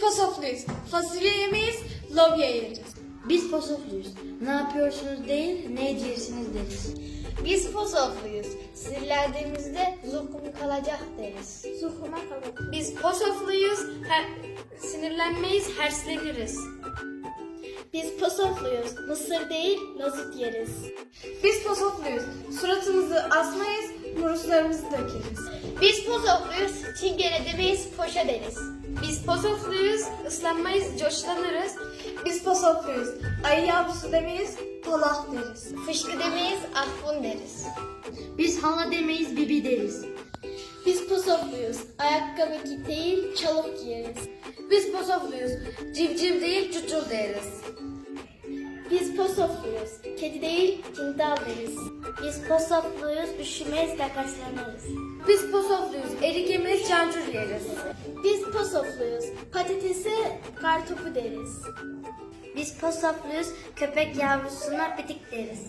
Biz Pasofluyuz. Fasulye yemeyiz, lobya yeriz. Biz Posofluyuz. Ne yapıyorsunuz değil, ne ediyorsunuz deriz. Biz Posofluyuz. Sinirlendiğimizde zukum kalacak deriz. Zuhuma kalın. Biz Pasofluyuz. Her, sinirlenmeyiz, hersleniriz. Biz Posofluyuz. Mısır değil, lazut yeriz. Biz Pasofluyuz. Suratımızı asmayız, muruslarımızı dökeriz. Biz Posofluyuz. Çingene demeyiz, poşa deriz. Biz Pasofluyuz, ıslanmayız, coşlanırız. Biz Pasofluyuz. Ayı yavrusu demeyiz, palah deriz. Fışkı demeyiz, affun deriz. Biz hala demeyiz, bibi deriz. Biz Posofluyuz. Ayakkabı git değil, çalık giyeriz. Biz Pasofluyuz. Civciv değil, cucul deriz. Biz Posofluyuz. Kedi değil, tindal deriz. Biz Posofluyuz. Üşümeyiz, gagaçlanırız. Biz Pasofluyuz. Erik yemeyiz, cancur yeriz. Biz Posofluyuz. Patatesi kartopu deriz. Biz Posofluyuz, köpek yavrusuna bitik deriz.